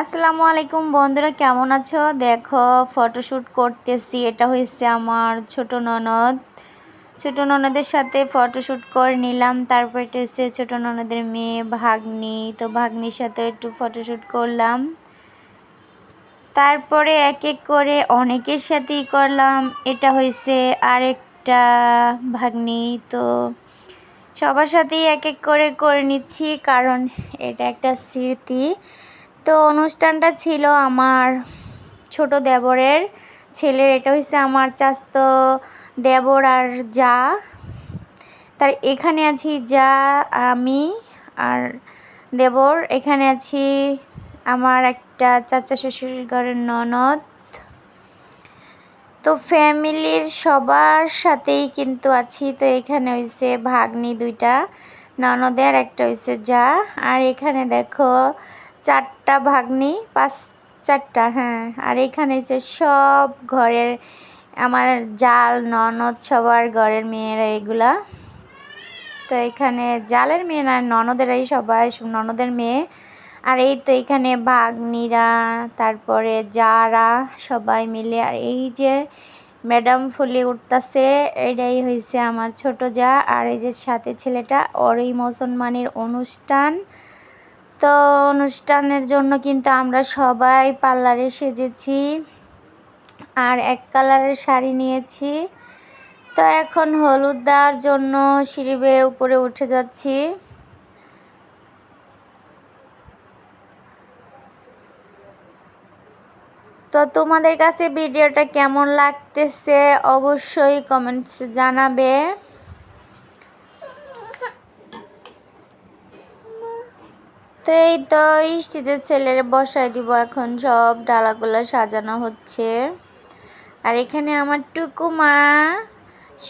আসসালামু আলাইকুম বন্ধুরা, কেমন আছো? দেখো ফটোশ্যুট করতেছি। এটা হয়েছে আমার ছোট ননদ। ছোট ননদের সাথে ফটোশ্যুট করে নিলাম। তারপর এটা হচ্ছে ছোটো ননদের মেয়ে ভাগ্নি। তো ভাগ্নির সাথে একটু ফটোশ্যুট করলাম। তারপরে এক এক করে অনেকের সাথেই করলাম। এটা হয়েছে আরেকটা ভাগ্নি। তো সবার সাথেই এক এক করে করে নিচ্ছি, কারণ এটা একটা স্মৃতি। তো অনুষ্ঠানটা ছিল আমার ছোট দেবরের ছেলের। এটা হচ্ছে আমার চাস্ত দেবর আর যা। তার এখানে আছি যা, আমি আর দেবর। এখানে আছি আমার একটা চাচা শ্বশুরের ঘরের ননদ। তো ফ্যামিলির সবার সাথেই কিন্তু আছি। তো এখানে হয়েছে ভাগ্নি দুইটা, ননদের একটা হয়েছে যা। আর এখানে দেখো চারটা ভাগ্নি, পাঁচ, চারটা হ্যাঁ। আর এখানে যে সব ঘরের আমার জাল, ননদ সবার ঘরের মেয়েরা এগুলা। তো এখানে জালের মেয়ে না ননদেরাই সবাই, ননদের মেয়ে। আর এই তো এখানে ভাগ্নিরা, তারপরে যারা সবাই মিলে। আর এই যে ম্যাডাম ফুলি উঠতেছে, এটাই হয়েছে আমার ছোট যা। আর এই যে সাথে ছেলেটা ওর এই মুসলমানের অনুষ্ঠান। তো অনুষ্ঠানের জন্য কিন্তু আমরা সবাই পার্লারে সেজেছি আর এক কালারের শাড়ি নিয়েছি। তো এখন হলুদ দেওয়ার জন্য সিঁড়ি বেয়ে উপরে উঠে যাচ্ছি। তো তোমাদের কাছে ভিডিওটা কেমন লাগতেছে অবশ্যই কমেন্টস জানাবে। তো এই তো স্টেজের ছেলের বসায় দিব এখন, সব ডালাগুলো সাজানো হচ্ছে। আর এখানে আমার টুকু মা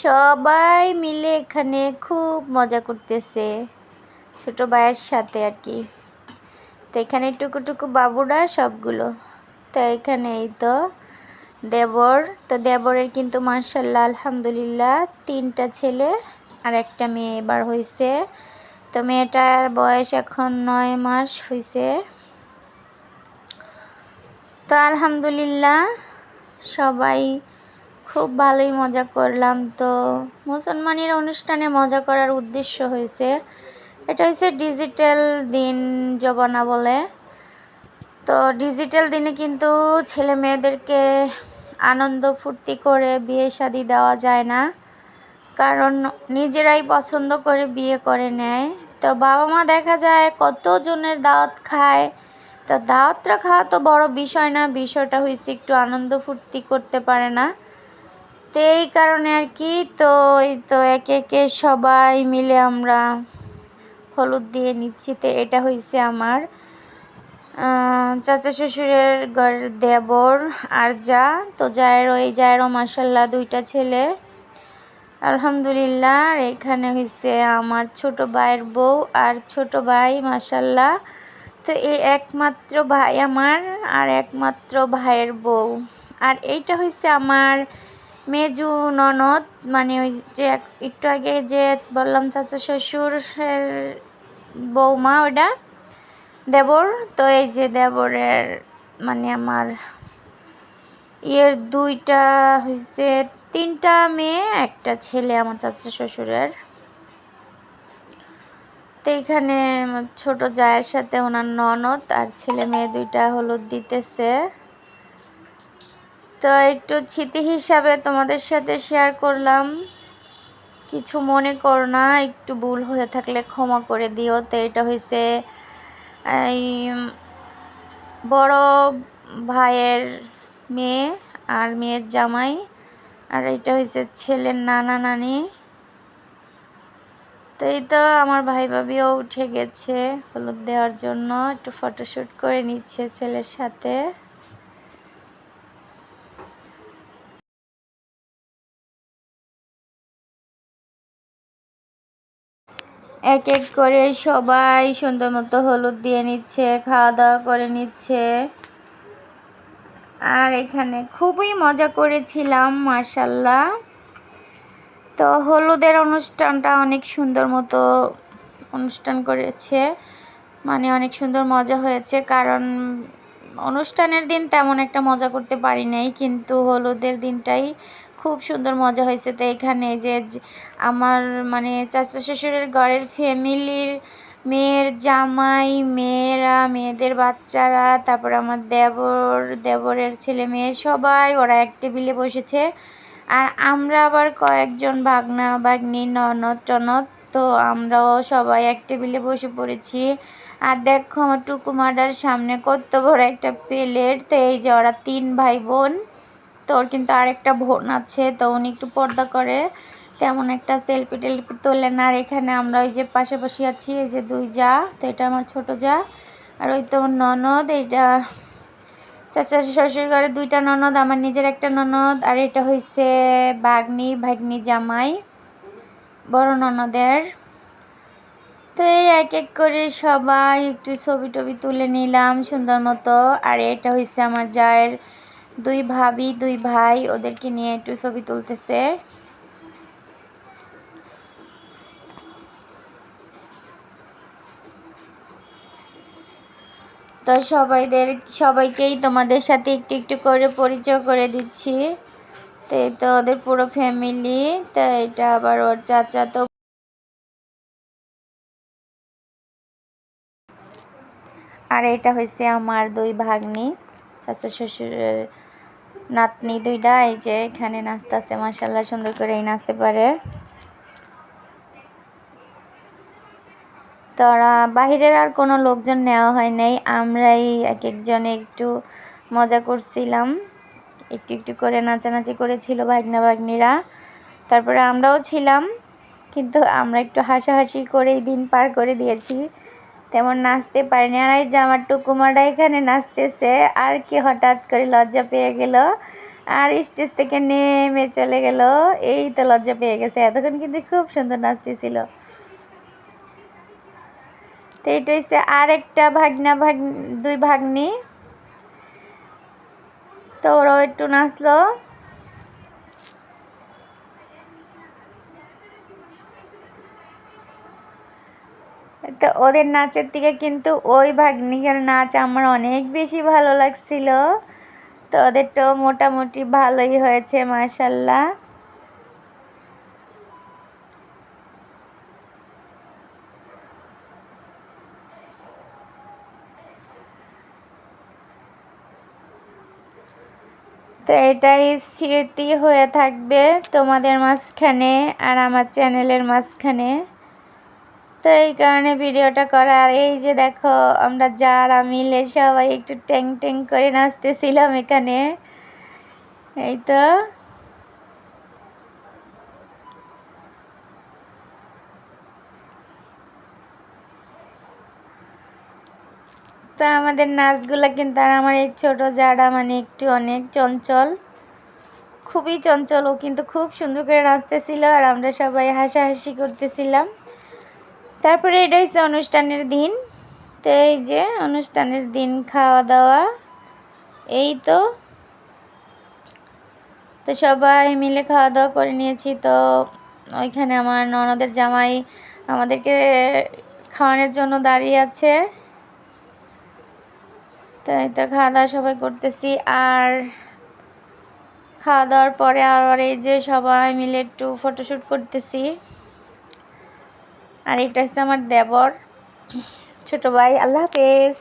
সবাই মিলে এখানে খুব মজা করতেছে, ছোট ভাইয়ের সাথে আর কি। তো এখানে টুকু টুকু বাবুরা সবগুলো। তো এখানে এই তো দেবর। তো দেবরের কিন্তু মার্শাল্লাহ আলহামদুলিল্লাহ, তিনটা ছেলে আর একটা মেয়ে এবার হয়েছে তো মেয়েটার বয়স এখন নয় মাস হয়েছে তো আলহামদুলিল্লাহ, সবাই খুব ভালোই মজা করলাম। তো মুসলমানের অনুষ্ঠানে মজা করার উদ্দেশ্য হয়েছে এটা হচ্ছে ডিজিটাল দিন জবানা বলে। তো ডিজিটাল দিনে কিন্তু ছেলে মেয়েদেরকে আনন্দ ফুর্তি করে বিয়ে শাদি দেওয়া যায় না। কারণ নিজেরাই পছন্দ করে বিয়ে করে নেয়। তো বাবা মা দেখা যায় কতজনের দাওয়াত খায়। তো দাওয়াতটা খাওয়া তো বড় বিষয় না, বিষয়টা হয়েছে একটু আনন্দ ফুর্তি করতে পারে না। তো এই কারণে আর কি, তো এই তো একে একে সবাই মিলে আমরা হলুদ দিয়ে নিচ্ছি। তো এটা হয়েছে আমার চাচা শ্বশুরের ঘর দেবর আর যা তো যায়েরও এই যায়েরও মাসাল্লাহ দুইটা ছেলে। আলহামদুলিল্লাহ, আর এখানে হয়েছে আমার ছোট ভাইয়ের বউ আর ছোট ভাই মাসাল্লাহ তো এই একমাত্র ভাই আমার আর একমাত্র ভাইয়ের বউ। আর এইটা হয়েছে আমার মেজু ননদ মানে ওই যে একটু আগে যে বললাম চাচা শ্বশুর বৌমা ওটা দেবর। তো এই যে দেবরের মানে আমার ইয়ের দুইটা হয়েছে তিনটা মেয়ে, একটা ছেলে আমার চাচা শ্বশুরের। তো এখানে ছোট জায়ের সাথে ওনার ননদ আর ছেলে মেয়ে দুইটা হলুদ দিতেছে। তো একটু স্মৃতি হিসাবে তোমাদের সাথে শেয়ার করলাম। কিছু মনে করো না, একটু ভুল হয়ে থাকলে ক্ষমা করে দিও। তো এটা হয়েছে এই, বড় ভাইয়ের মেয়ে আর মেয়ের জামাই। আর এটা হয়েছে ছেলের নানা নানি। তো এই তো আমার ভাই ভাবিও উঠে গেছে হলুদ দেওয়ার জন্য। একটু ফটোশ্যুট করে নিচ্ছে ছেলের সাথে। এক এক করে সবাই সুন্দর মতো হলুদ দিয়ে নিচ্ছে, খাওয়া দাওয়া করে নিচ্ছে। আর এখানে খুবই মজা করেছিলাম মার্শাল্লাহ তো হলুদের অনুষ্ঠানটা অনেক সুন্দর মতো অনুষ্ঠান করেছে। মানে অনেক সুন্দর মজা হয়েছে, কারণ অনুষ্ঠানের দিন তেমন একটা মজা করতে পারি নাই, কিন্তু হলুদের দিনটাই খুব সুন্দর মজা হয়েছে। তো এখানে যে আমার মানে চাচা শ্বশুরের ঘরের ফ্যামিলির মেয়ের জামাই, মেয়েরা, মেয়েদের বাচ্চারা, তারপর আমার দেবর, দেবরের ছেলে মেয়ে, সবাই ওরা এক টেবিলে বসেছে। আর আমরা আবার কয়েকজন ভাগনা, ভাগ্নি, ননদ, টনদ, তো আমরাও সবাই এক টেবিলে বসে পড়েছি। আর দেখো আমার টুকুমাডার সামনে কত বড় একটা প্লেট তো এই যে ওরা তিন ভাই বোন তো ওর কিন্তু আরেকটা বোন আছে, তো উনি একটু পর্দা করে। তেমন একটা সেলফি টেলফি তোলেন আর এখানে আমরা ওই যে পাশাপাশি আছি, এই যে দুই যা, তো এটা আমার ছোট যা। আর ওই তো ননদ এইটা চাচা শ্বশুর ঘরে দুইটা ননদ, আমার নিজের একটা ননদ, আর এটা হয়েছে বাগনি ভাগ্নি জামাই, বড় ননদের। তো এই এক এক করে সবাই একটু ছবি টবি তুলে নিলাম সুন্দর মতো। আর এটা হয়েছে আমার জায়ের দুই ভাবি, দুই ভাই, ওদেরকে নিয়ে একটু ছবি তুলতেছে। তো সবাইদের, সবাইকেই তোমাদের সাথে একটু একটু করে পরিচয় করে দিচ্ছি। তো এই তো ওদের পুরো ফ্যামিলি তো এটা আবার ওর চাচা তো আর এটা হয়েছে আমার দুই ভাগ্নি, চাচা শ্বশুরের নাতনি দুইটা, এই যে এখানে নাচতেছে মাসাল্লাহ সুন্দর করে এই নাচতে পারে। তোরা বাহিরের আর কোনো লোকজন নেওয়া হয় নাই। আমরাই এক একজনে একটু মজা করছিলাম। একটু একটু করে নাচানাচি করেছিল ভাগ্না ভাগ্নিরা তারপরে আমরাও ছিলাম, কিন্তু আমরা একটু হাসাহাসি করেই দিন পার করে দিয়েছি। তেমন নাচতে পারিনি। আর এই যে আমার টুকুমাটা এখানে নাচতেছে, আর কি হঠাৎ করে লজ্জা পেয়ে গেল, আর স্টেজ থেকে নেমে চলে গেল। এই তো লজ্জা পেয়ে গেছে। এতক্ষণ কিন্তু খুব সুন্দর নাচতেছিল। তো এটা হচ্ছে আর একটা ভাগনা ভাগ দুই ভাগ্নি। তো ওরাও একটু নাচলো। তো ওদের নাচের দিকে কিন্তু ওই ভাগ্নিকের নাচ আমার অনেক বেশি ভালো লাগছিল। তো ওদেরটাও মোটামুটি ভালোই হয়েছে মার্শাল্লাহ তো এটাই স্মৃতি হয়ে থাকবে তোমাদের মাঝখানে আর আমার চ্যানেলের মাঝখানে। তো এই কারণে ভিডিওটা করা। আর এই যে দেখো, আমরা যারা মিলে সবাই একটু ট্যাং ট্যাং করে নাচতেছিলাম এখানে। এই তো। তো আমাদের নাচগুলো কিন্তু, আর আমার এই ছোটো জাডা মানে একটু অনেক চঞ্চল। খুবই চঞ্চল, ও কিন্তু খুব সুন্দর করে নাচতেছিল আর আমরা সবাই হাসাহাসি করতেছিলাম। তারপরে এটা হচ্ছে অনুষ্ঠানের দিন। তো এই যে অনুষ্ঠানের দিন খাওয়া দাওয়া, এই তো। তো সবাই মিলে খাওয়া দাওয়া করে নিয়েছি। তো ওইখানে আমার ননদের জামাই আমাদেরকে খাওয়ানোর জন্য দাঁড়িয়ে আছে। তো এই তো খাওয়া দাওয়া সবাই করতেছি। আর খাওয়া দাওয়ার পরে আবার এই যে সবাই মিলে একটু ফটোশ্যুট করতেছি। আর এটা হচ্ছে আমার দেবর, ছোট ভাই। আল্লাহ হাফেজ।